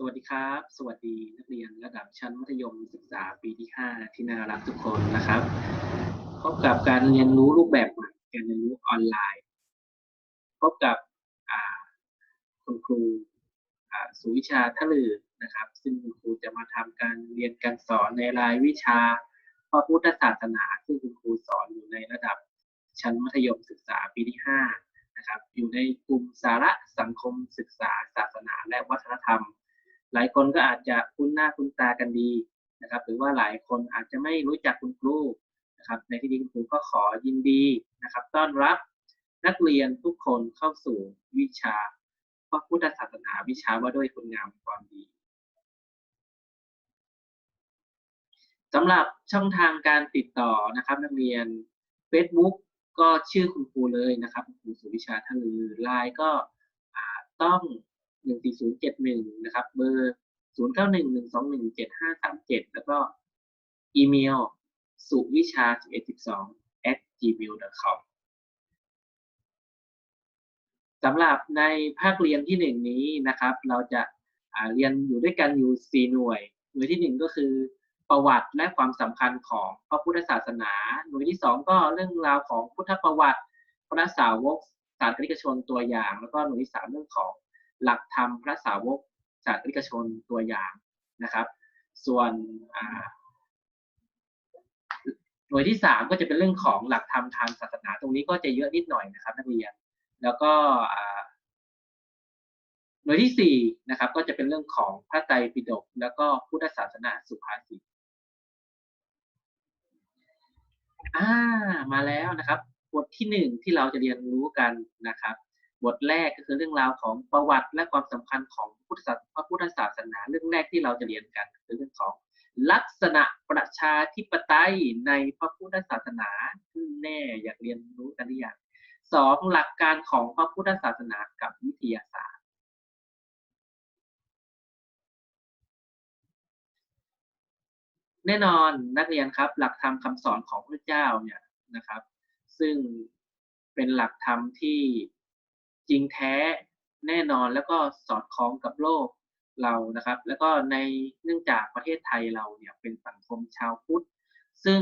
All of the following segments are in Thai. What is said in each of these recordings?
สวัสดีครับ สวัสดีนักเรียนระดับชั้นมัธยมศึกษาปีที่ 5 ที่น่ารักทุกคนนะครับพบกับการเรียนรู้รูปแบบใหม่การเรียนรู้ออนไลน์พบกับคุณครูสุวิชาทะลือนะครับ ซึ่งคุณครูจะมาทำการเรียนการสอนในรายวิชาพระพุทธศาสนา ซึ่งคุณครูสอนอยู่ในระดับชั้นมัธยมศึกษาปีที่ 5 นะครับ อยู่ในกลุ่มสาระสังคมศึกษาศาสนาและวัฒนธรรม หลายคนก็อาจจะคุ้นหน้าคุ้นตากันดีนะครับ หรือว่าหลายคนอาจจะไม่รู้จักคุณครูนะครับ ในที่นี้คุณครูก็ขอยินดีนะครับ ต้อนรับนักเรียนทุกคนเข้าสู่วิชาพระพุทธศาสนาวิชาว่าด้วยคุณงามความดีสำหรับช่องทางการติดต่อนะครับ นักเรียน Facebook ก็ชื่อคุณครูเลยนะครับคุณครูสุวิชาท่าลือไลน์ก็ต้อง 14071 นะครับ เบอร์ 0911217537 แล้วก็อีเมลสุวิชา1112 at gmail.com สำหรับในภาคเรียนที่หนึ่งนี้นะครับ เราจะเรียนอยู่ด้วยกันอยู่ 4 หน่วย หน่วยที่หนึ่งก็คือประวัติและความสำคัญของพระพุทธศาสนา หน่วยที่สองก็เรื่องราวของพุทธประวัติพระสาวกศาสนิกชนตัวอย่าง แล้วก็หน่วยที่สามเรื่องของ หลักธรรมพระสาวกศาสนิกชนตัวอย่างนะครับ ส่วนหน่วยที่สามก็จะเป็นเรื่องของหลักธรรมทางศาสนาตรงนี้ก็จะเยอะนิดหน่อยนะครับนักเรียนแล้วก็หน่วยที่สี่นะครับ ก็จะเป็นเรื่องของพระไตรปิฎกแล้วก็พุทธศาสนาสุภาษิตอ่ามาแล้วนะครับ บทที่หนึ่งที่เราจะเรียนรู้กันนะครับ บทแรกก็คือเรื่องราวของประวัติและความสำคัญของพุทธศาสพระพุทธศาสนาเรื่องแรกที่เราจะเรียนกันคือเรื่องของลักษณะประชาธิปไตยในพระพุทธศาสนาแน่อยากเรียนรู้กันหรือยังสองหลักการของพระพุทธศาสนากับวิทยาศาสตร์ แน่นอนนักเรียนครับ หลักธรรมคำสอนของพระเจ้าเนี่ยนะครับ ซึ่งเป็นหลักธรรมที่ จริงแท้แน่นอนแล้วก็สอดคล้องกับโลกเรานะครับ แล้วก็ในเนื่องจากประเทศไทยเราเนี่ยเป็นสังคมชาวพุทธ ซึ่ง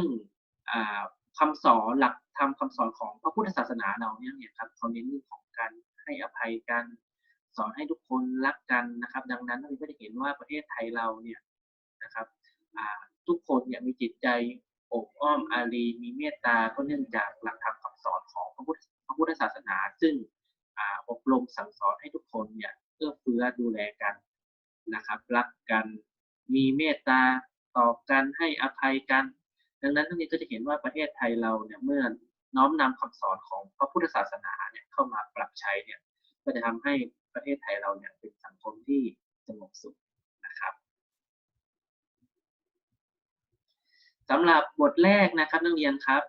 คำสอนหลักธรรมคาสอนของพระพุทธศาสนาเราเนี่ยเนี่ยครับเขาเน้นเรื่องของการให้อภัยกันสอนให้ทุกคนรักกันนะครับ ดังนั้นเราก็จะเห็นว่าประเทศไทยเราเนี่ยนะครับทุกคนเนี่ยมีจิตใจอบอ้อมอารีมีเมตตาก็เนื่องจากหลักธรรมคำสอนของพระพุทธพระพุทธศาสนา ซึ่ง อบรมสั่งสอนให้ทุกคนเนี่ยเอื้อเฟื้อดูแลกันนะครับ รักกันมีเมตตาต่อกันให้อภัยกัน ดังนั้นทั้งนี้ก็จะเห็นว่าประเทศไทยเราเนี่ยเมื่อน้อมนำคำสอนของพระพุทธศาสนาเนี่ยเข้ามาปรับใช้เนี่ยก็จะทำให้ประเทศไทยเราเนี่ยเป็นสังคมที่สงบสุขนะครับสำหรับบทแรกนะครับนักเรียนครับ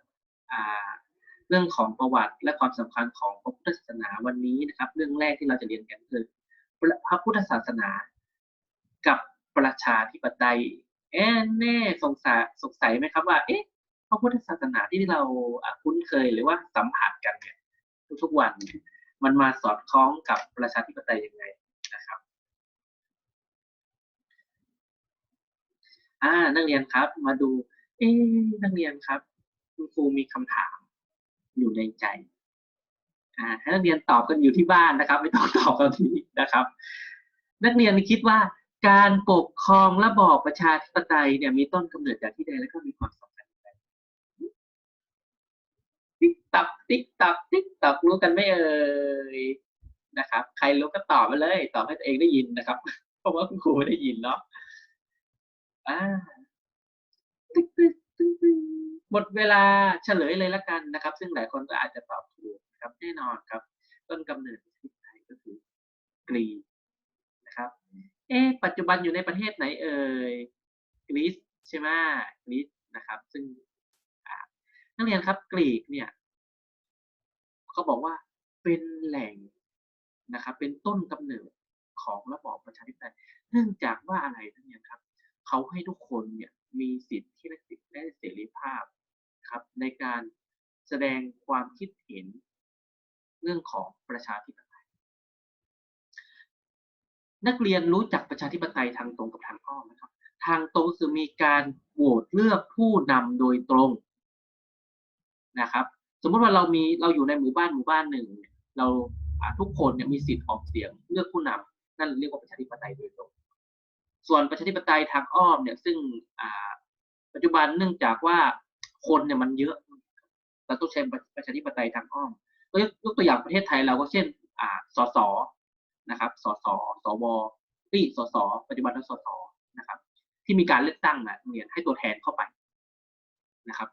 เรื่องของประวัติและความสำคัญของพระพุทธศาสนาวันนี้นะครับ เรื่องแรกที่เราจะเรียนกันคือพระพุทธศาสนา กับประชาธิปไตยเอ๊แน่สงสัยสงสัยไหมครับว่า เอ๊ะพระพุทธศาสนาที่เราคุ้นเคยหรือว่าสัมผัสกันเนี่ยทุกๆวันมันมาสอดคล้องกับประชาธิปไตยยังไงนะครับอ่านักเรียนครับ มาดู เอ๊นักเรียนครับ คุณครูมีคำถาม อยู่ในใจอ่าให้นักเรียนตอบกันอยู่ที่บ้านนะครับ ไม่ต้องตอบกันที่นะครับ นักเรียนคิดว่าการปกครองระบอบประชาธิปไตยเนี่ยมีต้นกำเนิดจากที่ใดแล้วก็มีความสำคัญใดติ๊กตักติ๊กตักติ๊กตักรู้กันไม่เอ่ยนะครับ ใครรู้ก็ตอบมาเลย ตอบให้ตัวเองได้ยินนะครับ เพราะว่าคุณครูได้ยินเนาะอ่าติ๊กติ๊กติ๊กติ๊ก หมดเวลาเฉลยเลยละกันนะครับ ซึ่งหลายคนก็อาจจะตอบถูกนะครับแน่นอนครับ ต้นกำเนิดประเทศไทยก็คือกรีนะครับเอ๊ปัจจุบันอยู่ในประเทศไหนเอ่ยกรีซใช่ไหมกรีซนะครับ ซึ่งนักเรียนครับกรีกเนี่ยเขาบอกว่าเป็นแหล่งนะครับ เป็นต้นกำเนิดของระบอบประชาธิปไตยเนื่องจากว่าอะไรนักเรียนครับ เขาให้ทุกคนเนี่ยมีสิทธิและสิทธิและเสรีภาพ ครับในการแสดงความคิดเห็นเรื่องของประชาธิปไตย นักเรียนรู้จักประชาธิปไตยทางตรงกับทางอ้อมนะครับ ทางตรงคือมีการโหวตเลือกผู้นำโดยตรงนะครับ สมมติว่าเรามีเราอยู่ในหมู่บ้านหมู่บ้านหนึ่ง เราทุกคนเนี่ยมีสิทธิ์ออกเสียงเลือกผู้นำนั่นเรียกว่าประชาธิปไตยโดยตรง ส่วนประชาธิปไตยทางอ้อมเนี่ยซึ่งปัจจุบันเนื่องจากว่า คนเนี่ยมันเยอะ เราต้องใช้ประชาธิปไตยทางอ้อมก็ยกตัวอย่างประเทศไทยเราก็เช่น อ่า สส นะครับ สส สวที่สส ปัจจุบันแล้วสส นะครับ ที่มีการเลือกตั้งนะเรียนให้ตัวแทนเข้าไปนะครับ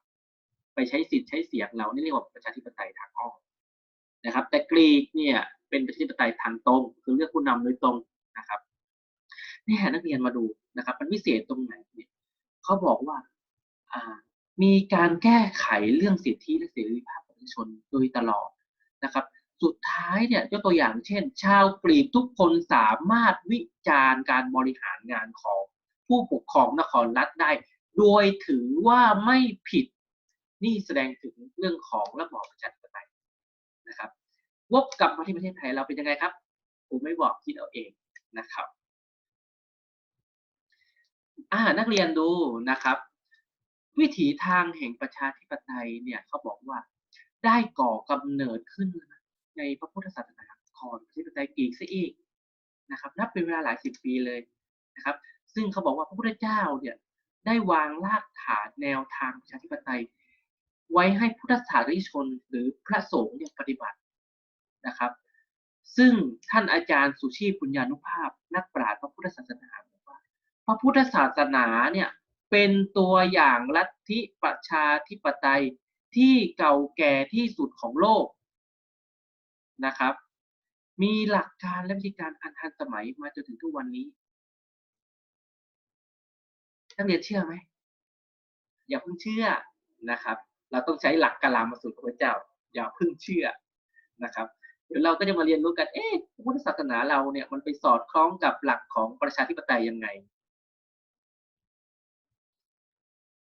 ไปใช้สิทธิ์ใช้เสียงเรานี่เรียกว่าประชาธิปไตยทางอ้อมนะครับ แต่กรีกเนี่ยเป็นประชาธิปไตยทางตรง คือเลือกผู้นำโดยตรงนะครับนี่นักเรียนมาดูนะครับ มันพิเศษตรงไหนเนี่ยเขาบอกว่า อ่า มีการแก้ไขเรื่องสิทธิและเสรีภาพของประชาชนโดยตลอดนะครับ สุดท้ายเนี่ยยกตัวอย่างเช่น ชาวกรีกทุกคนสามารถวิจารณ์การบริหารงานของผู้ปกครองนครรัฐได้ โดยถือว่าไม่ผิดนี่แสดงถึงเรื่องของระบอบประชาธิปไตยนะครับวกกลับมาที่ประเทศไทยเราเป็นยังไงครับ ผมไม่บอกคิดเอาเองนะครับอ่านักเรียนดูนะครับ วิถีทางแห่งประชาธิปไตยเนี่ยเขาบอกว่าได้ก่อกำเนิดขึ้นในพระพุทธศาสนาก่อนประชาธิปไตยกรีกซะอีกนะครับนับเป็นเวลาหลายสิบปีเลยนะครับ ซึ่งเขาบอกว่าพระพุทธเจ้าเนี่ยได้วางรากฐานแนวทางประชาธิปไตย ไว้ให้พุทธศาสนิชนหรือพระสงฆ์เนี่ยปฏิบัตินะครับ ซึ่งท่านอาจารย์สุชีพปุญญานุภาพ นักปราชญ์พระพุทธศาสนาบอกว่าพระพุทธศาสนาเนี่ย เป็นตัวอย่างลัทธิประชาธิปไตยที่เก่าแก่ที่สุดของโลกนะครับ มีหลักการและวิธีการอันทันสมัยมาจนถึงทุกวันนี้นักเรียนเชื่อไหมอย่าเพิ่งเชื่อนะครับ เราต้องใช้หลักกลามาสู่พระเจ้า อย่าเพิ่งเชื่อนะครับเดี๋ยวเราก็จะมาเรียนรู้กันเอ๊ะพุทธศาสนาเราเนี่ยมันไปสอดคล้องกับหลักของประชาธิปไตยยังไง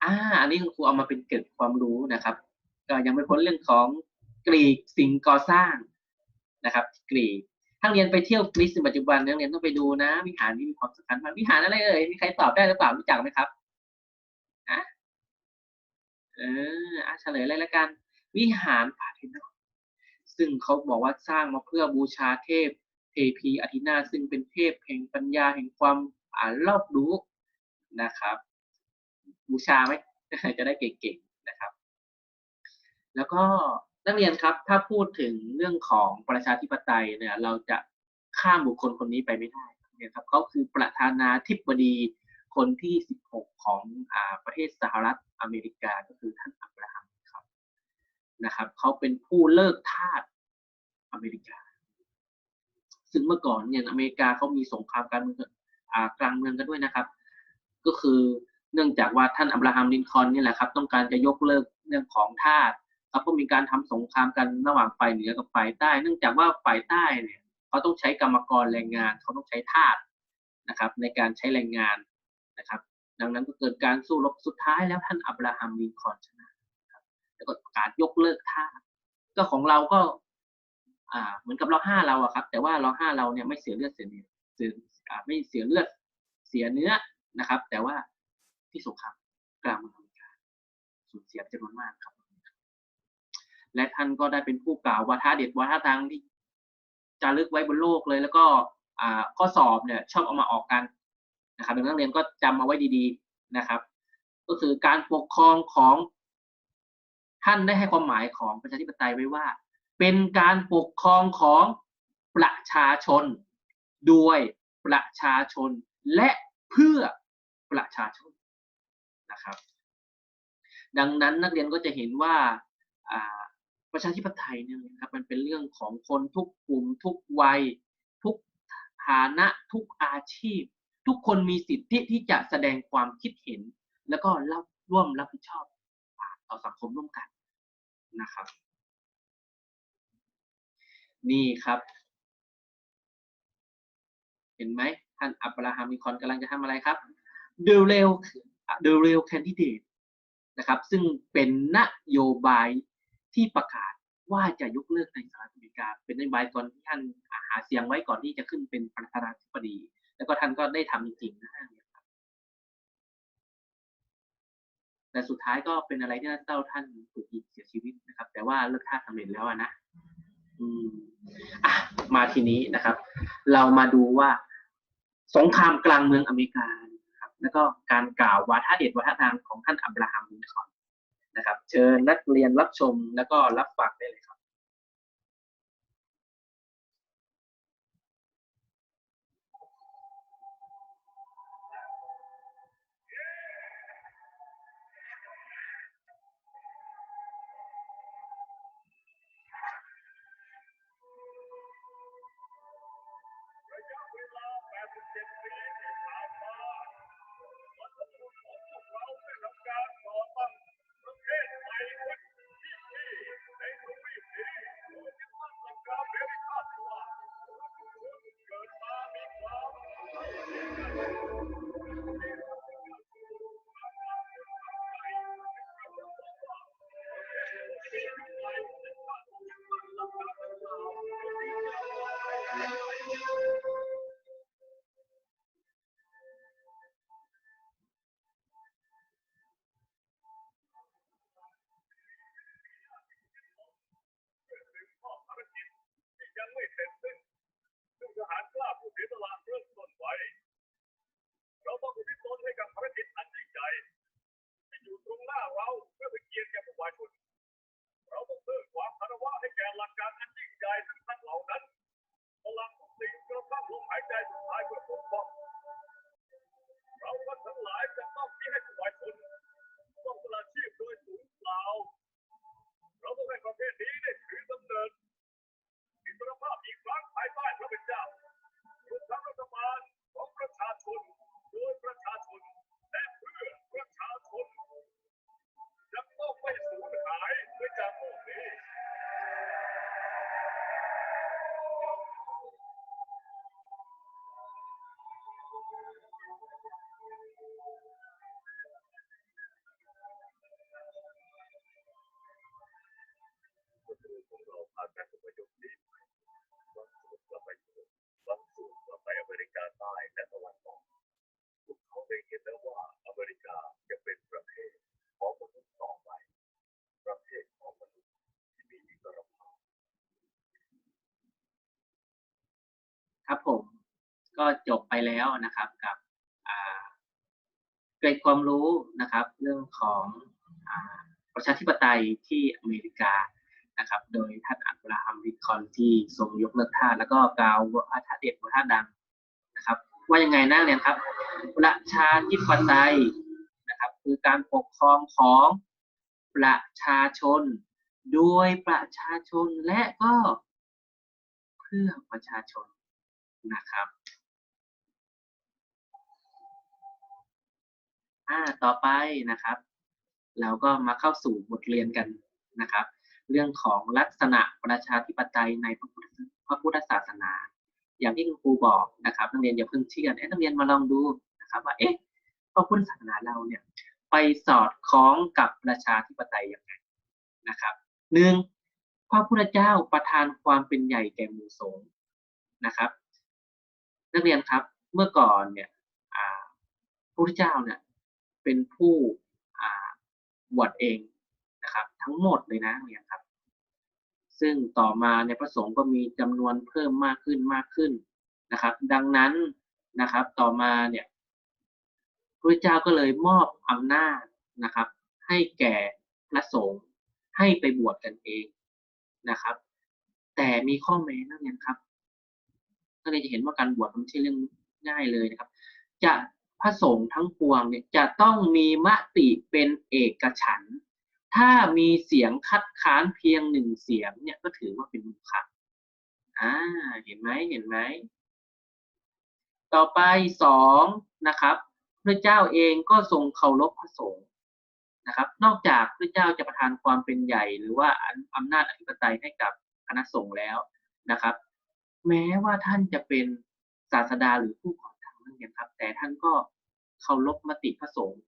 อ่าอันนี้คุณครูเอามาเป็นเกร็ดความรู้นะครับ ก็ยังไม่พ้นเรื่องของกรีกสิ่งก่อสร้างนะครับ กรีกถ้าเรียนไปเที่ยวกรีซในปัจจุบันนักเรียนต้องไปดูนะวิหารที่มีความสำคัญมากวิหารอะไรเอ่ยมีใครตอบได้หรือเปล่ารู้จักไหมครับอะเอออะเฉลยเลยแล้วกัน วิหารพาเทนอนซึ่งเขาบอกว่าสร้างมาเพื่อบูชาเทพเทพีอาทินาซึ่งเป็นเทพแห่งปัญญาแห่งความอ่านรอบรู้นะครับ บูชาไหมจะได้เก่งๆนะครับ แล้วก็นักเรียนครับ ถ้าพูดถึงเรื่องของประชาธิปไตยเนี่ย เราจะข้ามบุคคลคนนี้ไปไม่ได้เนี่ยครับเขาคือประธานาธิบดีคนที่ 16 ของอ่าประเทศสหรัฐอเมริกาก็คือท่านอับราฮัมครับนะครับเขาเป็นผู้เลิกทาสอเมริกา ซึ่งเมื่อก่อนเนี่ยอเมริกาเขามีสงครามการเมืองอ่ากลางเมืองกันด้วยนะครับ ก็คือ เนื่องจากว่าท่านอับราฮัมลินคอนนี่แหละครับต้องการจะยกเลิกเรื่องของทาสครับก็มีการทำสงครามกันระหว่างฝ่ายเหนือกับฝ่ายใต้ เนื่องจากว่าฝ่ายใต้เนี่ยเขาต้องใช้กรรมกรแรงงาน เขาต้องใช้ทาสนะครับ ในการใช้แรงงานนะครับ ดังนั้นก็เกิดการสู้รบสุดท้ายแล้วท่านอับราฮัมลินคอนชนะแล้วก็ประกาศยกเลิกทาสก็ของเราก็ อ่า เหมือนกับเราห้าเราอะครับ แต่ว่าเราห้าเราเนี่ยไม่เสียเลือดเสียเนื้อเสียอ่าไม่เสียเลือดเสียเนื้อนะครับ แต่ว่า ที่สงครามกลางเมืองอเมริกาสูญเสียจำนวนมากครับ และท่านก็ได้เป็นผู้กล่าววาทะเด็ดวาทะดังที่จารึกไว้บนโลกเลย แล้วก็ข้อสอบเนี่ยชอบเอามาออกกันนะครับดังนั้นนักเรียนก็จำมาไว้ดีๆนะครับ ก็คือการปกครองของท่านได้ให้ความหมายของประชาธิปไตยไว้ว่า เป็นการปกครองของประชาชน ด้วยประชาชน และเพื่อประชาชน นะครับ ดังนั้นนักเรียนก็จะเห็นว่าประชาธิปไตยเนี่ยนะครับมันเป็นเรื่องของคนทุกกลุ่มทุกวัย ทุกฐานะทุกอาชีพ ทุกคนมีสิทธิที่จะแสดงความคิดเห็น แล้วก็รับร่วมรับผิดชอบต่อสังคมร่วมกันนะครับ นี่ครับ เห็นไหมท่านอับราฮัมลิคอนกำลังจะทำอะไรครับ The Real The Real Candidate นะครับซึ่งเป็นนโยบายที่ประกาศว่าจะยกเลิกในสหรัฐอเมริกา เป็นนโยบายก่อนที่ท่านหาเสียงไว้ก่อนที่จะขึ้นเป็นประธานาธิบดี แล้วก็ท่านก็ได้ทำจริงๆนะครับแต่สุดท้ายก็เป็นอะไรที่น่าเศร้าท่านถูกยิงเสียชีวิตนะครับ แต่ว่าเลิกท่าสำเร็จแล้วนะอืมอะมาทีนี้นะครับ เรามาดูว่า สงครามกลางเมืองอเมริกา แล้วก็การกล่าววาทะเด็ดวาทะทางของท่านอับราฮัมลินคอนนะครับ เชิญนักเรียนรับชมแล้วก็รับฟังได้เลย ริกาใต้และตะวันออกพวกเขาได้เห็นแล้วว่าอเมริกาจะเป็นประเทศของมนุษย์ต่อไป ประเทศของมนุษย์ที่มีอิสรภาพครับผมก็จบไปแล้วนะครับกับอ่าเกร็ดความรู้นะครับ เรื่องของอประชาธิปไตยที่อเมริกานะครับ โดยท่านอับราฮัมลินคอล์นที่ทรงยกเลิกทาสแล้วก็กล่าววาทะเด็ดวาทะดัง นะครับ ว่ายังไงนะเรียนครับประชาธิปไตยนะครับ คือการปกครองของประชาชน โดยประชาชนและก็เพื่อประชาชนนะครับอ่าต่อไปนะครับ เราก็มาเข้าสู่บทเรียนกันนะครับ เรื่องของลักษณะประชาธิปไตยในพระพุทธพระพุทธศาสนา อย่างที่คุณครูบอกนะครับนักเรียนอย่าเพิ่งเชื่อเอ๊ะนักเรียนมาลองดูนะครับว่าเอ๊ะพระพุทธศาสนาเราเนี่ยไปสอดคล้องกับประชาธิปไตยยังไงนะครับหนึ่งพระพุทธเจ้าประทานความเป็นใหญ่แก่หมู่สงฆ์นะครับ นักเรียนครับเมื่อก่อนเนี่ยพระพุทธเจ้าเนี่ยเป็นผู้บวชเองนะครับ ทั้งหมดเลยนะนักเรียนครับ ซึ่งต่อมาในพระสงฆ์ก็มีจำนวนเพิ่มมากขึ้นมากขึ้นนะครับ ดังนั้นนะครับต่อมาเนี่ยพระเจ้าก็เลยมอบอำนาจนะครับ ให้แก่พระสงฆ์ให้ไปบวชกันเองนะครับ แต่มีข้อแม้นักเรียนครับก็เลยจะเห็นว่าการบวชมันไม่ใช่เรื่องง่ายเลยนะครับ จะพระสงฆ์ทั้งปวงเนี่ยจะต้องมีมติเป็นเอกฉันท์ ถ้ามีเสียงคัดค้านเพียงหนึ่งเสียงเนี่ยก็ถือว่าเป็นมุขะอ่าเห็นไหมเห็นไหมต่อไปสองนะครับพระเจ้าเองก็ทรงเคารพพระสงฆ์นะครับ นอกจากพระเจ้าจะประทานความเป็นใหญ่ หรือว่าอำนาจอธิปไตยให้กับคณะสงฆ์แล้วนะครับ แม้ว่าท่านจะเป็นศาสดาหรือผู้ก่อตั้งนั่นเองครับ แต่ท่านก็เคารพมติพระสงฆ์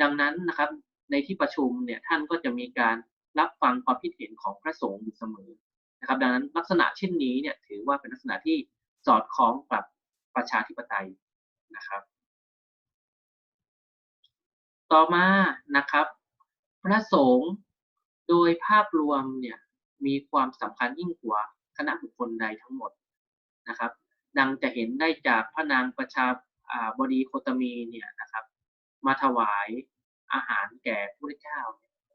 ดังนั้นนะครับ ในที่ประชุมเนี่ยท่านก็จะมีการรับฟังความคิดเห็นของพระสงฆ์อยู่เสมอนะครับ ดังนั้นลักษณะเช่นนี้เนี่ยถือว่าเป็นลักษณะที่สอดคล้องกับประชาธิปไตยนะครับ ต่อมานะครับ พระสงฆ์โดยภาพรวมเนี่ยมีความสำคัญยิ่งกว่าคณะบุคคลใดทั้งหมดนะครับ ดังจะเห็นได้จากพระนางประชาอ่าบดีโคตมีเนี่ยนะครับ มาถวาย อาหารแก่พระเจ้า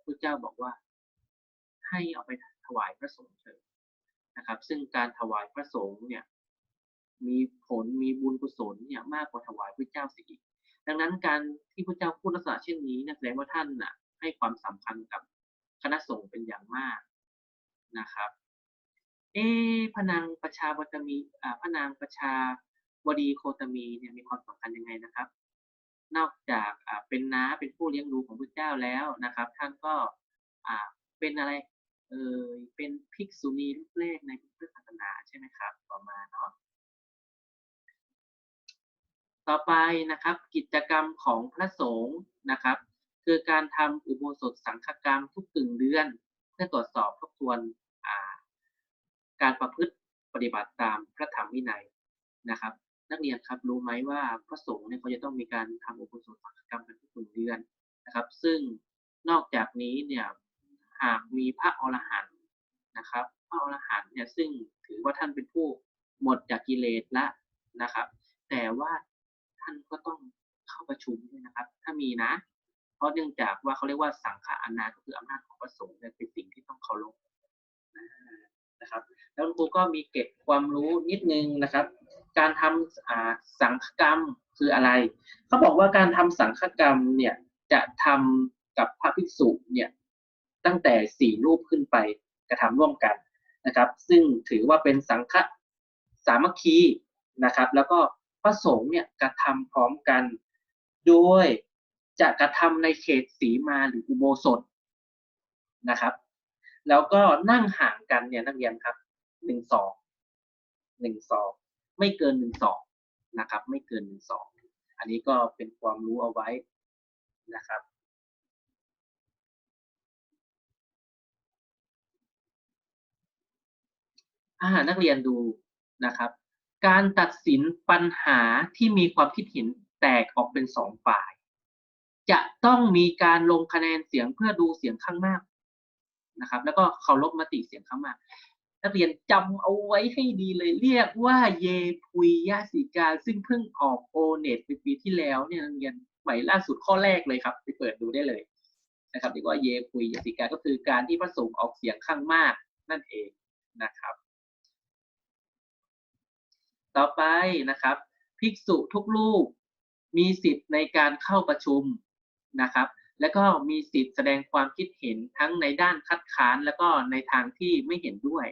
พระเจ้าบอกว่า ให้เอาไปถวายพระสงฆ์เถิดนะครับ ซึ่งการถวายพระสงฆ์เนี่ย มีผลมีบุญกุศลเนี่ยมากกว่าถวายพระเจ้าสียอีก ดังนั้นการที่พระเจ้าพูดลักษณะเช่นนี้นะแสดงว่าท่านน่ะ ให้ความสำคัญกับคณะสงฆ์เป็นอย่างมากนะครับ เอ๊ะพระนางประชาบตมีอ่าพระนางประชาบดีโคตมีเนี่ยมีความสำคัญยังไงนะครับ นอกจากเป็นน้าเป็นผู้เลี้ยงดูของพระเจ้าแล้วนะครับ ท่านก็เป็นอะไรเออเป็นภิกษุณีลูกแรกในพุทธศาสนาใช่ไหมครับ ต่อมาเนาะต่อไปนะครับกิจกรรมของพระสงฆ์นะครับ คือการทำอุโบสถสังฆกรรมทุกกึ่งเดือน เพื่อตรวจสอบทบทวนการประพฤติปฏิบัติตามพระธรรมวินัยนะครับ นักเรียนครับรู้ไหมว่าพระสงฆ์เนี่ยเขาจะต้องมีการทำอุโบสถสังฆกรรมกันทุกกึ่งเดือนนะครับ ซึ่งนอกจากนี้เนี่ยหากมีพระอรหันต์นะครับ พระอรหันต์เนี่ยซึ่งถือว่าท่านเป็นผู้หมดจากกิเลสละนะครับ แต่ว่าท่านก็ต้องเข้าประชุมด้วยนะครับ ถ้ามีนะ เพราะเนื่องจากว่าเขาเรียกว่าสังฆานาก็คืออำนาจของพระสงฆ์เนี่ยเป็นสิ่งที่ต้องเคารพนะครับ แล้วครูก็มีเก็บความรู้นิดนึงนะครับ การทำอ่าสังฆกรรมคืออะไร เขาบอกว่าการทำสังฆกรรมเนี่ยจะทำกับพระภิกษุเนี่ยตั้งแต่สี่รูปขึ้นไปกระทำร่วมกันนะครับ ซึ่งถือว่าเป็นสังฆสามัคคีนะครับ แล้วก็พระสงฆ์เนี่ยกระทำพร้อมกันโดยจะกระทำในเขตสีมาหรืออุโบสถนะครับ แล้วก็นั่งห่างกันเนี่ยนักเรียนครับหนึ่งสองหนึ่งสอง ไม่เกินหนึ่งสองนะครับ ไม่เกินหนึ่งสองอันนี้ก็เป็นความรู้เอาไว้นะครับอาหารนักเรียนดูนะครับ การตัดสินปัญหาที่มีความคิดเห็นแตกออกเป็นสองฝ่าย จะต้องมีการลงคะแนนเสียงเพื่อดูเสียงข้างมากนะครับ แล้วก็เคารพมติเสียงข้างมาก นักเรียนจำเอาไว้ให้ดีเลยเรียกว่าเยพุยยาสิกา ซึ่งเพิ่งออกโอเน็ตปีที่แล้วเนี่ยนักเรียนใหม่ล่าสุดข้อแรกเลยครับไปเปิดดูได้เลยนะครับเรียกว่าเยพุยยาสิกา ก็คือการที่พระสงฆ์ออกเสียงข้างมากนั่นเองนะครับ ต่อไปนะครับ ภิกษุทุกรูปมีสิทธิ์ในการเข้าประชุมนะครับ แล้วก็มีสิทธิ์แสดงความคิดเห็นทั้งในด้านคัดค้านแล้วก็ในทางที่ไม่เห็นด้วย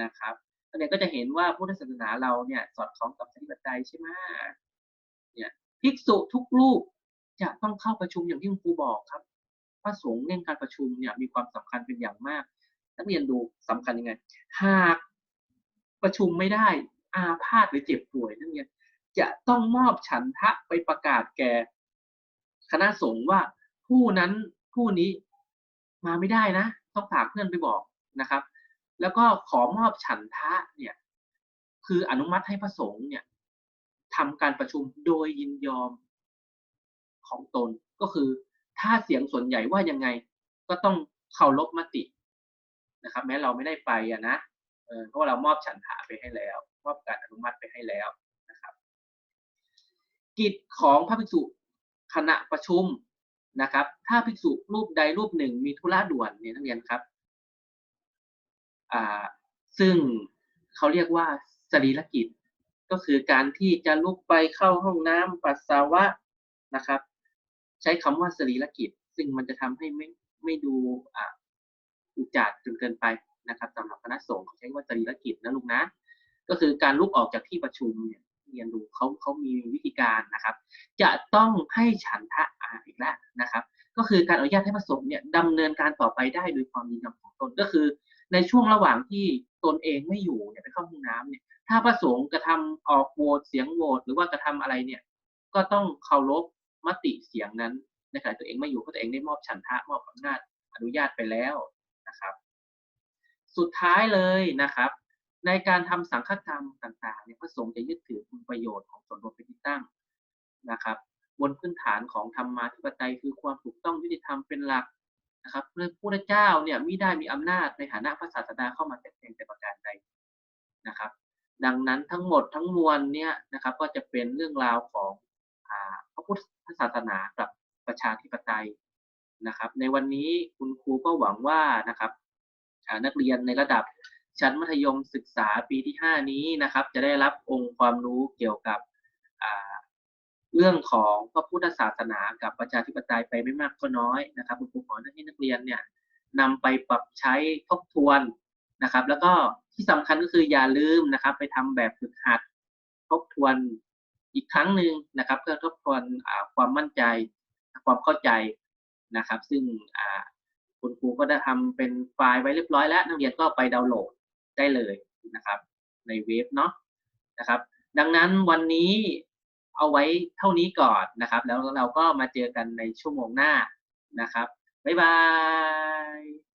นะครับอันนี้ก็จะเห็นว่าพุทธศาสนาเราเนี่ยสอดคล้องกับปฏิบัติใจใช่ไหมเนี่ยภิกษุทุกรูปจะต้องเข้าประชุมอย่างที่คุณครูบอกครับพระสงฆ์เรื่องการประชุมเนี่ยมีความสำคัญเป็นอย่างมาก นักเรียนดูสำคัญยังไง หากประชุมไม่ได้อาพาธหรือเจ็บป่วยนักเรียนจะต้องมอบฉันทะไปประกาศแก่คณะสงฆ์ว่าผู้นั้นผู้นี้มาไม่ได้นะ ต้องฝากเพื่อนไปบอกนะครับ แล้วก็ขอมอบฉันทะเนี่ยคืออนุมัติให้พระสงฆ์เนี่ยทำการประชุมโดยยินยอมของตนก็คือถ้าเสียงส่วนใหญ่ว่ายังไงก็ต้องเคารพมตินะครับ แม้เราไม่ได้ไปอะนะเพราะว่าเรามอบฉันทะไปให้แล้ว มอบการอนุมัติไปให้แล้วนะครับ กิจของพระภิกษุขณะประชุมนะครับ ถ้าภิกษุรูปใดรูปหนึ่งมีธุระด่วนเนี่ยนักเรียนครับ ซึ่งเขาเรียกว่าสรีรกิจ ก็คือการที่จะลุกไปเข้าห้องน้ำปัสสาวะนะครับ ใช้คำว่าสรีรกิจ ซึ่งมันจะทำให้ไม่ไม่ดูอุจจาดจนเกินไปนะครับสำหรับคณะสงฆ์เขาใช้ว่าสรีรกิจนะลูกนะ ก็คือการลุกออกจากที่ประชุมเนี่ยเรียนดูเขาเขามีวิธีการนะครับ จะต้องให้ฉันทะอาอีกแล้วนะครับ ก็คือการอนุญาตให้พระสงฆ์เนี่ยดำเนินการต่อไปได้โดยความยินยอมของตนก็คือ ในช่วงระหว่างที่ตนเองไม่อยู่เนี่ยไปเข้าห้องน้ำเนี่ย ถ้าพระสงฆ์กระทำออกโหวตเสียงโหวตหรือว่ากระทำอะไรเนี่ย ก็ต้องเคารพมติเสียงนั้นในขณะตัวเองไม่อยู่เพราะตัวเองได้มอบฉันทะมอบอำนาจอนุญาตไปแล้วนะครับ สุดท้ายเลยนะครับ ในการทำสังฆกรรมต่างๆเนี่ยพระสงฆ์จะยึดถือคุณประโยชน์ของส่วนรวมเป็นที่ตั้งนะครับ บนพื้นฐานของธรรมาธิปไตยคือความถูกต้องยุติธรรมเป็นหลัก นะครับพระพุทธเจ้าเนี่ยมิได้มีอำนาจในฐานะพระศาสดาเข้ามาแทรกแซงแต่ประการใดนะครับ ดังนั้นทั้งหมดทั้งมวลเนี่ยนะครับก็จะเป็นเรื่องราวของอ่าพระพุทธศาสนากับประชาธิปไตยนะครับ ในวันนี้คุณครูก็หวังว่านะครับนักเรียนในระดับชั้นมัธยมศึกษาปีที่ 5 นี้นะครับ จะได้รับองค์ความรู้เกี่ยวกับ เรื่องของพระพุทธศาสนากับประชาธิปไตยไปไม่มากก็น้อยนะครับคุณครูขอให้นักเรียนเนี่ยนำไปปรับใช้ทบทวนนะครับ แล้วก็ที่สำคัญก็คืออย่าลืมนะครับ ไปทำแบบฝึกหัดทบทวนอีกครั้งหนึ่งนะครับ เพื่อทบทวนความมั่นใจ ความเข้าใจนะครับ ซึ่งคุณครูก็ได้ทำเป็นไฟล์ไว้เรียบร้อยแล้ว นักเรียนก็ไปดาวน์โหลดได้เลยนะครับ ในเว็บเนาะนะครับ ดังนั้นวันนี้ เอาไว้เท่านี้ก่อนนะครับ แล้วเราก็มาเจอกันในชั่วโมงหน้านะครับ บ๊ายบาย